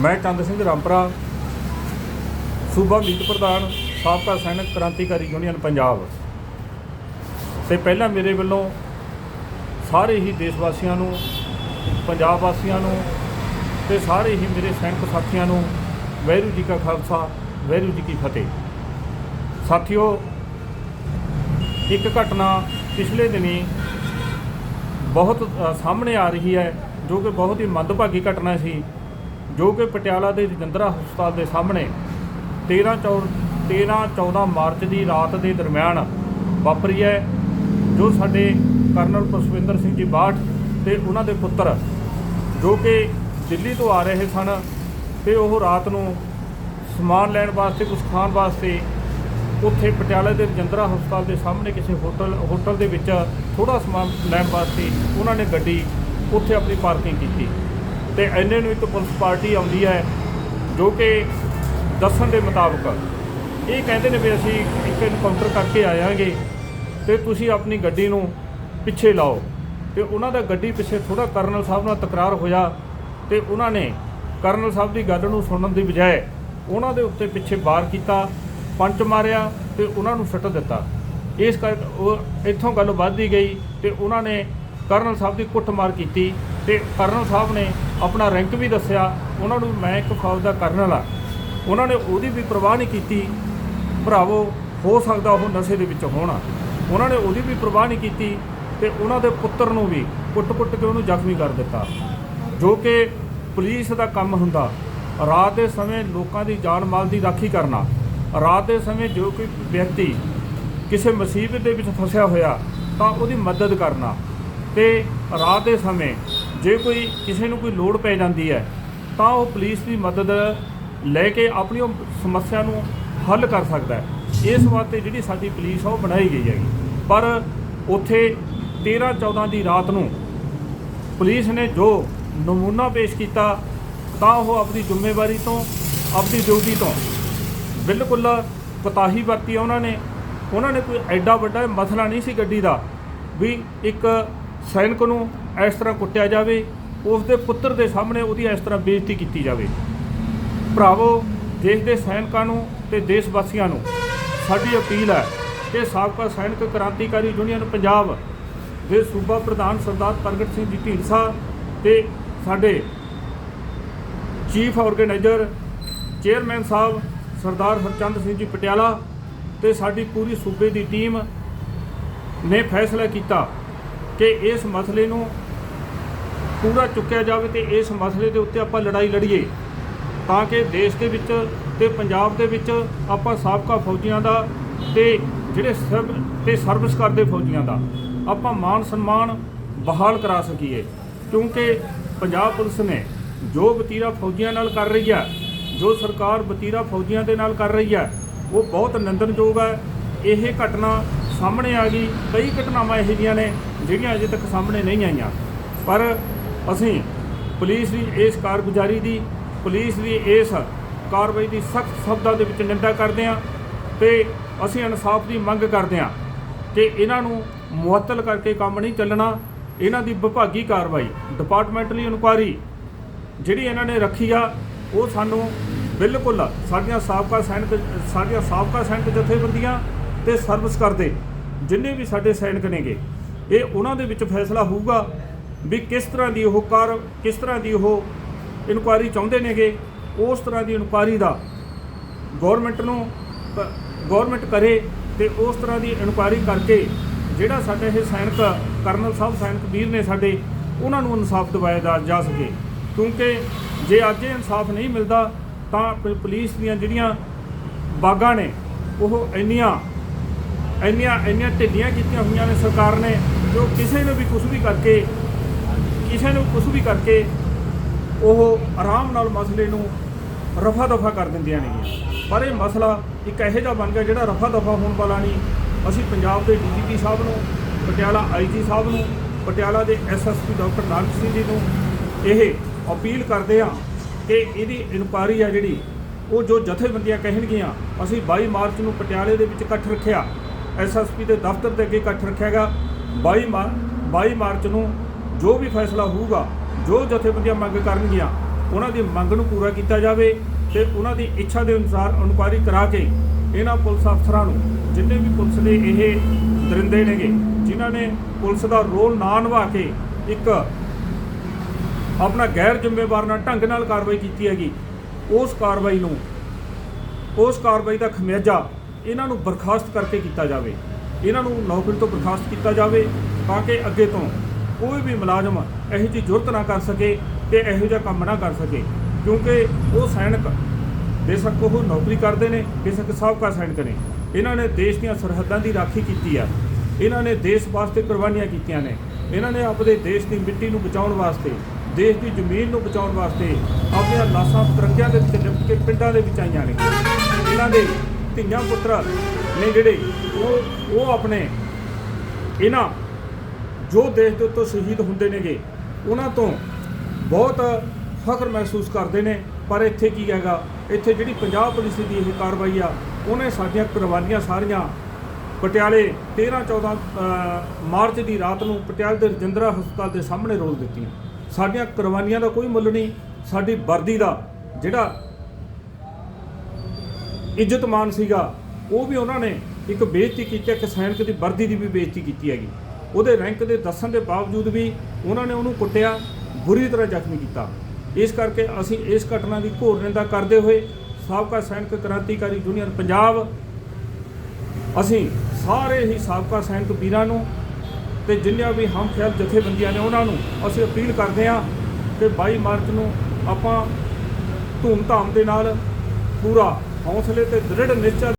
ਮੈਂ ਚੰਦ ਸਿੰਘ ਰਾਮਪਰਾ, ਸੂਬਾ ਮੀਤ ਪ੍ਰਧਾਨ, ਸਾਬਕਾ ਸੈਨਿਕ ਕ੍ਰਾਂਤੀਕਾਰੀ ਯੂਨੀਅਨ ਪੰਜਾਬ। ਤੇ ਪਹਿਲਾਂ ਮੇਰੇ ਵੱਲੋਂ ਸਾਰੇ ਹੀ ਦੇਸ਼ ਵਾਸੀਆਂ ਨੂੰ, ਪੰਜਾਬ ਵਾਸੀਆਂ ਨੂੰ ਤੇ ਸਾਰੇ ਹੀ ਮੇਰੇ ਸੈਨਿਕ ਸਾਥੀਆਂ ਨੂੰ ਵਾਹਿਗੁਰੂ ਜੀ ਕਾ ਖਾਲਸਾ ਵਾਹਿਗੁਰੂ ਜੀ ਕੀ ਫਤਿਹ। ਸਾਥੀਓ, ਇੱਕ ਘਟਨਾ ਪਿਛਲੇ ਦਿਨੀ ਬਹੁਤ ਸਾਹਮਣੇ ਆ ਰਹੀ ਹੈ। ਜੋ ਕਿ ਬਹੁਤ ਹੀ ਮੰਦਭਾਗੀ ਘਟਨਾ ਸੀ, ਜੋ ਕਿ ਪਟਿਆਲਾ ਦੇ ਰਜਿੰਦਰਾ ਹਸਪਤਾਲ ਦੇ ਸਾਹਮਣੇ 13 ਚੌ- 13 14 ਮਾਰਚ ਦੀ ਰਾਤ ਦੇ ਦਰਮਿਆਨ ਵਾਪਰੀ ਹੈ, ਜੋ ਸਾਡੇ ਕਰਨਲ ਪੁਸ਼ਪਿੰਦਰ ਸਿੰਘ ਜੀ ਬਾਠ ਤੇ ਉਹਨਾਂ ਦੇ ਪੁੱਤਰ ਜੋ ਕਿ ਦਿੱਲੀ ਤੋਂ ਆ ਰਹੇ ਸਨ ਤੇ ਉਹ ਰਾਤ ਨੂੰ ਸਮਾਨ ਲੈਣ ਵਾਸਤੇ ਕੁਝ ਖਾਣ ਵਾਸਤੇ ਉੱਥੇ ਪਟਿਆਲੇ ਦੇ ਰਜਿੰਦਰਾ ਹਸਪਤਾਲ ਦੇ ਸਾਹਮਣੇ ਕਿਸੇ ਹੋਟਲ ਹੋਟਲ ਦੇ ਵਿੱਚ ਥੋੜਾ ਸਮਾਨ ਲੈਣ ਵਾਸਤੇ ਉਹਨਾਂ ਨੇ ਗੱਡੀ ਉੱਥੇ ਆਪਣੀ ਪਾਰਕਿੰਗ ਕੀਤੀ। ਤੇ ਐਨੇ ਨੂੰ ਇੱਕ ਪੁਲਿਸ ਪਾਰਟੀ ਆਉਂਦੀ ਹੈ ਜੋ ਕਿ ਦੱਸਣ ਦੇ ਮੁਤਾਬਕ ਇਹ ਕਹਿੰਦੇ ਨੇ ਵੀ ਅਸੀਂ ਇੱਕ ਇਨਕਾਊਂਟਰ ਕਰਕੇ ਆਇਆਂਗੇ ਤੇ ਤੁਸੀਂ ਆਪਣੀ ਗੱਡੀ ਨੂੰ ਪਿੱਛੇ ਲਾਓ। ਤੇ ਉਹਨਾਂ ਦਾ ਗੱਡੀ ਪਿੱਛੇ ਥੋੜਾ ਕਰਨਲ ਸਾਹਿਬ ਨਾਲ ਤਕਰਾਰ ਹੋਇਆ ਤੇ ਉਹਨਾਂ ਨੇ ਕਰਨਲ ਸਾਹਿਬ ਦੀ ਗੱਲ ਨੂੰ ਸੁਣਨ ਦੀ ਬਜਾਏ ਉਹਨਾਂ ਦੇ ਉੱਤੇ ਪਿੱਛੇ ਵਾਰ ਕੀਤਾ, ਪੰਚ ਮਾਰਿਆ ਤੇ ਉਹਨਾਂ ਨੂੰ ਸੱਟ ਦਿੱਤਾ। ਇਸ ਕਰਕੇ ਉਹ ਇੱਥੋਂ ਗੱਲ ਵੱਧਦੀ ਗਈ ਤੇ ਉਹਨਾਂ ਨੇ ਕਰਨਲ ਸਾਹਿਬ ਦੀ ਕੁੱਟਮਾਰ ਕੀਤੀ ਤੇ ਕਰਨਲ ਸਾਹਿਬ ਨੇ ਆਪਣਾ ਰੈਂਕ ਵੀ ਦੱਸਿਆ, ਉਹਨਾਂ ਨੂੰ ਮੈਂ ਇੱਕ ਫੌਜ ਦਾ ਕਰਨਲ ਆ ਉਹਨਾਂ ਨੇ ਉਹਦੀ ਵੀ ਪਰਵਾਹ ਨਹੀਂ ਕੀਤੀ। ਭਰਾਵੋ, ਹੋ ਸਕਦਾ ਉਹ ਨਸ਼ੇ ਦੇ ਵਿੱਚ ਹੋਣ। ਉਹਨਾਂ ਨੇ ਉਹਦੀ ਵੀ ਪਰਵਾਹ ਨਹੀਂ ਕੀਤੀ ਤੇ ਉਹਨਾਂ ਦੇ ਪੁੱਤਰ ਨੂੰ ਵੀ ਕੁੱਟ-ਕੁੱਟ ਕੇ ਉਹਨੂੰ ਜ਼ਖਮੀ ਕਰ ਦਿੱਤਾ। ਜੋ ਕਿ ਪੁਲਿਸ ਦਾ ਕੰਮ ਹੁੰਦਾ, ਰਾਤ ਦੇ ਸਮੇਂ ਲੋਕਾਂ ਦੀ ਜਾਨ ਮਾਲ ਦੀ ਰਾਖੀ ਕਰਨਾ, ਰਾਤ ਦੇ ਸਮੇਂ ਜੋ ਕੋਈ ਵਿਅਕਤੀ ਕਿਸੇ ਮੁਸੀਬਤ ਦੇ ਵਿੱਚ ਫਸਿਆ ਹੋਇਆ ਤਾਂ ਉਹਦੀ ਮਦਦ ਕਰਨਾ ਤੇ ਰਾਤ ਦੇ ਸਮੇਂ ਜੇ ਕੋਈ ਕਿਸੇ ਨੂੰ ਕੋਈ ਲੋੜ ਪੈ ਜਾਂਦੀ ਹੈ, ਤਾਂ ਉਹ ਪੁਲਿਸ ਦੀ ਮਦਦ ਲੈ ਕੇ ਆਪਣੀ ਉਹ ਸਮੱਸਿਆ ਨੂੰ ਹੱਲ ਕਰ ਸਕਦਾ ਹੈ। ਇਸ ਵਾਸਤੇ ਜਿਹੜੀ ਸਾਡੀ ਪੁਲਿਸ ਆ, ਉਹ ਬਣਾਈ ਗਈ ਹੈਗੀ। ਪਰ ਉੱਥੇ 13 14 ਦੀ ਰਾਤ ਨੂੰ ਪੁਲਿਸ ਨੇ ਜੋ ਨਮੂਨਾ ਪੇਸ਼ ਕੀਤਾ, ਤਾਂ ਉਹ ਆਪਣੀ ਜ਼ਿੰਮੇਵਾਰੀ ਤੋਂ, ਆਪਣੀ ਡਿਊਟੀ ਤੋਂ ਬਿਲਕੁਲ ਕੋਤਾਹੀ ਵਰਤੀ ਉਹਨਾਂ ਨੇ। ਉਹਨਾਂ ਨੇ ਕੋਈ ਐਡਾ ਵੱਡਾ ਮਸਲਾ ਨਹੀਂ ਸੀ ਗੱਡੀ ਦਾ ਵੀ ਇੱਕ ਸੈਨਿਕ ਨੂੰ ਇਸ ਤਰ੍ਹਾਂ ਕੁੱਟਿਆ ਜਾਵੇ ਉਸ ਦੇ ਪੁੱਤਰ ਦੇ ਸਾਹਮਣੇ ਉਹਦੀ ਇਸ ਤਰ੍ਹਾਂ ਬੇਇੱਜ਼ਤੀ ਕੀਤੀ ਜਾਵੇ। ਭਰਾਵੋ, ਦੇਸ਼ ਦੇ ਸੈਨਿਕਾਂ ਨੂੰ ਤੇ ਦੇਸ਼ ਵਾਸੀਆਂ ਨੂੰ ਸਾਡੀ ਅਪੀਲ ਹੈ ਕਿ ਸਾਬਕਾ ਸੈਨਿਕ ਕ੍ਰਾਂਤੀਕਾਰੀ ਯੂਨੀਅਨ ਪੰਜਾਬ ਦੇ ਸੂਬਾ ਪ੍ਰਧਾਨ ਸਰਦਾਰ ਪ੍ਰਗਟ ਸਿੰਘ ਜੀ ਢੀਂਡਸਾ ਤੇ ਸਾਡੇ ਚੀਫ ਆਰਗੇਨਾਈਜ਼ਰ ਚੇਅਰਮੈਨ ਸਾਹਿਬ ਸਰਦਾਰ ਹਰਚੰਦ ਸਿੰਘ ਜੀ ਪਟਿਆਲਾ ਤੇ ਸਾਡੀ ਪੂਰੀ ਸੂਬੇ ਦੀ ਟੀਮ ਨੇ ਫੈਸਲਾ ਕੀਤਾ ਕਿ ਇਸ ਮਸਲੇ ਨੂੰ ਪੂਰਾ ਚੁੱਕਿਆ ਜਾਵੇ ਤੇ ਇਸ ਮਸਲੇ ਦੇ ਉੱਤੇ ਆਪਾਂ ਲੜਾਈ ਲੜੀਏ, ਤਾਂ ਕਿ ਦੇਸ਼ ਦੇ ਵਿੱਚ ਤੇ ਪੰਜਾਬ ਦੇ ਵਿੱਚ ਆਪਾਂ ਸਾਬਕਾ ਫੌਜੀਆਂ ਦਾ ਤੇ ਜਿਹੜੇ ਸਰਵ ਤੇ ਸਰਵਿਸ ਕਰਦੇ ਫੌਜੀਆਂ ਦਾ ਆਪਾਂ ਮਾਣ ਸਨਮਾਨ ਬਹਾਲ ਕਰਾ ਸਕੀਏ। ਕਿਉਂਕਿ ਪੰਜਾਬ ਪੁਲਿਸ ਨੇ ਜੋ ਬਤੀਰਾ ਫੌਜੀਆਂ ਨਾਲ ਕਰ ਰਹੀ ਹੈ, ਜੋ ਸਰਕਾਰ ਬਤੀਰਾ ਫੌਜੀਆਂ ਦੇ ਨਾਲ ਕਰ ਰਹੀ ਹੈ, ਉਹ ਬਹੁਤ ਨਿੰਦਣਯੋਗ ਹੈ। ਇਹ ਘਟਨਾ ਸਾਹਮਣੇ ਆ ਗਈ। ਕਈ ਘਟਨਾਵਾਂ ਇਹੋ ਜਿਹੀਆਂ ਨੇ ਜਿਹੜੀਆਂ ਅਜੇ ਤੱਕ ਸਾਹਮਣੇ ਨਹੀਂ ਆਈਆਂ। ਪਰ ਅਸੀਂ ਪੁਲਿਸ ਦੀ ਇਸ ਕਾਰਗੁਜ਼ਾਰੀ ਦੀ, ਪੁਲਿਸ ਦੀ ਇਸ ਕਾਰਵਾਈ ਦੀ ਸਖਤ ਸ਼ਬਦਾਂ ਦੇ ਵਿੱਚ ਨਿੰਦਾ ਕਰਦੇ ਹਾਂ ਤੇ ਅਸੀਂ ਇਨਸਾਫ ਦੀ ਮੰਗ ਕਰਦੇ ਹਾਂ ਕਿ ਇਹਨਾਂ ਨੂੰ ਮੁਅੱਤਲ ਕਰਕੇ ਕੰਮ ਨਹੀਂ ਚੱਲਣਾ, ਇਹਨਾਂ ਦੀ ਵਿਭਾਗੀ ਕਾਰਵਾਈ ਡਿਪਾਰਟਮੈਂਟਲੀ ਇਨਕੁਆਰੀ ਜਿਹੜੀ ਇਹਨਾਂ ਨੇ ਰੱਖੀ ਆ, ਉਹ ਸਾਨੂੰ ਬਿਲਕੁਲ ਸਾਡੀਆਂ ਸਾਬਕਾ ਸੈਨਿਕ, ਸਾਡੀਆਂ ਸਾਬਕਾ ਸੈਨਿਕ ਜਥੇਬੰਦੀਆਂ ਤੇ ਸਰਵਿਸ ਕਰਦੇ, ਜਿੰਨੇ ਵੀ ਸਾਡੇ ਸੈਨਿਕ ਨੇਗੇ। ਇਹ ਉਹਨਾਂ ਦੇ ਵਿੱਚ ਫੈਸਲਾ ਹੋਊਗਾ ਵੀ ਕਿਸ ਤਰ੍ਹਾਂ ਦੀ ਉਹ ਕਾਰ, ਕਿਸ ਤਰ੍ਹਾਂ ਦੀ ਉਹ ਇਨਕੁਆਇਰੀ ਚਾਹੁੰਦੇ ਨੇਗੇ, ਉਸ ਤਰ੍ਹਾਂ ਦੀ ਇਨਕੁਆਇਰੀ ਦਾ ਗਵਰਨਮੈਂਟ ਨੂੰ ਗਵਰਨਮੈਂਟ ਕਰੇ ਤੇ ਉਸ ਤਰ੍ਹਾਂ ਦੀ ਇਨਕੁਆਇਰੀ ਕਰਕੇ ਜਿਹੜਾ ਸਾਡੇ ਇਹ ਸੈਨਿਕ, ਕਰਨਲ ਸਾਹਿਬ ਸੈਨਿਕ ਵੀਰ ਨੇ ਸਾਡੇ, ਉਹਨਾਂ ਨੂੰ ਇਨਸਾਫ ਦਿਵਾਇਆ ਜਾ- ਜਾ ਸਕੇ। ਕਿਉਂਕਿ ਜੇ ਅੱਜ ਇਹ ਇਨਸਾਫ ਨਹੀਂ ਮਿਲਦਾ, ਤਾਂ ਪੁਲਿਸ ਦੀਆਂ ਜਿਹੜੀਆਂ ਬਾਗਾਂ ਨੇ, ਉਹ ਇੰਨੀਆਂ ਇੰਨੀਆਂ ਇੰਨੀਆਂ ਢਿੱਲੀਆਂ ਕੀਤੀਆਂ ਹੋਈਆਂ ਨੇ ਸਰਕਾਰ ਨੇ, ਜੋ ਕਿਸੇ ਨੂੰ ਵੀ ਕੁਝ ਵੀ ਕਰਕੇ, ਕਿਸੇ ਨੂੰ ਕੁਝ ਵੀ ਕਰਕੇ ਉਹ ਆਰਾਮ ਨਾਲ ਮਸਲੇ ਨੂੰ ਰਫਾ ਦਫਾ ਕਰ ਦਿੰਦੀਆਂ ਨੇ ਪਰ ਇਹ ਮਸਲਾ ਇੱਕ ਇਹੋ ਜਿਹਾ ਬਣ ਗਿਆ ਜਿਹੜਾ ਰਫਾ ਦਫਾ ਹੋਣ ਵਾਲਾ ਨਹੀਂ। ਅਸੀਂ ਪੰਜਾਬ ਦੇ ਡੀਜੀਪੀ ਸਾਹਿਬ ਨੂੰ, ਪਟਿਆਲਾ ਆਈਜੀ ਸਾਹਿਬ ਨੂੰ, ਪਟਿਆਲਾ ਦੇ ਐਸਐਸਪੀ ਡਾਕਟਰ ਨਾਨਕ ਸਿੰਘ ਜੀ ਨੂੰ ਇਹ ਅਪੀਲ ਕਰਦੇ ਹਾਂ ਕਿ ਇਹਦੀ ਇਨਕੁਆਰੀ ਆ ਜਿਹੜੀ, ਉਹ ਜੋ ਜਥੇਬੰਦੀਆਂ ਕਹਿਣਗੀਆਂ, ਅਸੀਂ 22 ਮਾਰਚ ਨੂੰ ਪਟਿਆਲੇ ਦੇ ਵਿੱਚ ਇਕੱਠ ਰੱਖਿਆ। ਐਸਐਸਪੀ ਦੇ ਦਫ਼ਤਰ ਦੇ ਅੱਗੇ ਇਕੱਠ ਰੱਖਿਆਗਾ 22 ਮਾਰ 22 ਮਾਰਚ ਨੂੰ ਜੋ ਵੀ ਫੈਸਲਾ ਹੋਊਗਾ, ਜੋ ਜਥੇਬੰਦੀਆਂ ਮੰਗ ਕਰਨਗੀਆਂ, ਉਹਨਾਂ ਦੀ ਮੰਗ ਨੂੰ ਪੂਰਾ ਕੀਤਾ ਜਾਵੇ ਤੇ ਉਹਨਾਂ ਦੀ ਇੱਛਾ ਦੇ ਅਨੁਸਾਰ ਇਨਕੁਆਇਰੀ ਕਰਾ ਕੇ ਇਹਨਾਂ ਪੁਲਿਸ ਅਫਸਰਾਂ ਨੂੰ, ਜਿੰਨੇ ਵੀ ਪੁਲਿਸ ਦੇ ਇਹ ਦਰਿੰਦੇ ਨੇਗੇ, ਜਿਨ੍ਹਾਂ ਨੇ ਪੁਲਿਸ ਦਾ ਰੋਲ ਨਾ ਨਿਭਾ ਕੇ ਇੱਕ ਆਪਣਾ ਗੈਰ ਜ਼ਿੰਮੇਵਾਰ ਨਾਲ ਢੰਗ ਨਾਲ ਕਾਰਵਾਈ ਕੀਤੀ ਹੈਗੀ, ਉਸ ਕਾਰਵਾਈ ਨੂੰ, ਉਸ ਕਾਰਵਾਈ ਦਾ ਖਮਿਆਜਾ ਇਹਨਾਂ ਨੂੰ ਬਰਖਾਸਤ ਕਰਕੇ ਕੀਤਾ ਜਾਵੇ। ਇਹਨਾਂ ਨੂੰ ਨੌਕਰੀ ਤੋਂ ਬਰਖਾਸਤ ਕੀਤਾ ਜਾਵੇ ਤਾਂ ਕਿ ਅੱਗੇ ਤੋਂ ਕੋਈ ਵੀ ਮੁਲਾਜ਼ਮ ਇਹੋ ਜਿਹੀ ਜ਼ਰੂਰਤ ਨਾ ਕਰ ਸਕੇ ਤੇ ਇਹੋ ਜਿਹਾ ਕੰਮ ਨਾ ਕਰ ਸਕੇ। ਕਿਉਂਕਿ ਉਹ ਸੈਨਿਕ ਬੇਸ਼ੱਕ ਉਹ ਨੌਕਰੀ ਕਰਦੇ ਨੇ, ਬੇਸ਼ੱਕ ਸਾਬਕਾ ਸੈਨਿਕ ਨੇ। ਇਹਨਾਂ ਨੇ ਦੇਸ਼ ਦੀਆਂ ਸਰਹੱਦਾਂ ਦੀ ਰਾਖੀ ਕੀਤੀ ਆ। ਇਹਨਾਂ ਨੇ ਦੇਸ਼ ਵਾਸਤੇ ਕੁਰਬਾਨੀਆਂ ਕੀਤੀਆਂ ਨੇ। ਇਹਨਾਂ ਨੇ ਆਪਣੇ ਦੇਸ਼ ਦੀ ਮਿੱਟੀ ਨੂੰ ਬਚਾਉਣ ਵਾਸਤੇ, ਦੇਸ਼ ਦੀ ਜ਼ਮੀਨ ਨੂੰ ਬਚਾਉਣ ਵਾਸਤੇ ਆਪਣੀਆਂ ਲਾਸ਼ਾਂ, ਤਿਰੰਗਿਆਂ ਦੇ ਵਿੱਚ ਲਿਪਟ ਕੇ ਪਿੰਡਾਂ ਦੇ ਵਿੱਚ ਆਈਆਂ ਨੇ। ਇਹਨਾਂ ਦੇ ਧੀਆਂ ਪੁੱਤਰ ਨੇ ਜਿਹੜੇ ਉਹ ਉਹ ਆਪਣੇ ਇਹਨਾਂ ਜੋ ਦੇਸ਼ ਦੇ ਉੱਤੋਂ ਸ਼ਹੀਦ ਹੁੰਦੇ ਨੇਗੇ, ਉਹਨਾਂ ਤੋਂ ਬਹੁਤ ਫਖਰ ਮਹਿਸੂਸ ਕਰਦੇ ਨੇ। ਪਰ ਇੱਥੇ ਕੀ ਹੈਗਾ, ਇੱਥੇ ਜਿਹੜੀ ਪੰਜਾਬ ਪੁਲਿਸ ਦੀ ਇਹ ਕਾਰਵਾਈ ਆ, ਉਹਨੇ ਸਾਡੀਆਂ ਕੁਰਬਾਨੀਆਂ ਸਾਰੀਆਂ ਪਟਿਆਲੇ 13 14 ਮਾਰਚ ਦੀ ਰਾਤ ਨੂੰ ਪਟਿਆਲੇ ਦੇ ਰਜਿੰਦਰਾ ਹਸਪਤਾਲ ਦੇ ਸਾਹਮਣੇ ਰੋਲ ਦਿੱਤੀਆਂ। ਸਾਡੀਆਂ ਕੁਰਬਾਨੀਆਂ ਦਾ ਕੋਈ ਮੁੱਲ ਨਹੀਂ, ਸਾਡੀ ਵਰਦੀ ਦਾ ਜਿਹੜਾ ਇੱਜ਼ਤਮਾਨ ਸੀਗਾ, ਉਹ ਵੀ ਉਹਨਾਂ ਨੇ ਇੱਕ ਬੇਇੱਜ਼ਤੀ ਕੀਤੀ ਇੱਕ ਸੈਨਿਕ ਦੀ ਵਰਦੀ ਦੀ ਵੀ ਬੇਇੱਜ਼ਤੀ ਕੀਤੀ ਹੈਗੀ। ਉਹਦੇ ਰੈਂਕ ਦੇ ਦੱਸਣ ਦੇ ਬਾਵਜੂਦ ਵੀ ਉਹਨਾਂ ਨੇ ਉਹਨੂੰ ਕੁੱਟਿਆ, ਬੁਰੀ ਤਰ੍ਹਾਂ ਜ਼ਖਮੀ ਕੀਤਾ। ਇਸ ਕਰਕੇ ਅਸੀਂ ਇਸ ਘਟਨਾ ਦੀ ਘੋਰ ਨਿੰਦਾ ਕਰਦੇ ਹੋਏ ਸਾਬਕਾ ਸੈਨਿਕ ਕ੍ਰਾਂਤੀਕਾਰੀ ਯੂਨੀਅਨ ਪੰਜਾਬ, ਅਸੀਂ ਸਾਰੇ ਹੀ ਸਾਬਕਾ ਸੈਨਿਕ ਵੀਰਾਂ ਨੂੰ ਤੇ ਜਿੰਨੀਆਂ ਵੀ ਹਮਖਿਆਲ ਜਥੇਬੰਦੀਆਂ ਨੇ ਉਹਨਾਂ ਨੂੰ ਅਸੀਂ ਅਪੀਲ ਕਰਦੇ ਹਾਂ ਕਿ 22 ਮਾਰਚ ਨੂੰ ਆਪਾਂ ਧੂਮ-ਧਾਮ ਦੇ ਨਾਲ ਪੂਰਾ సంస్థలు అయితే దృఢ నిశ్చయం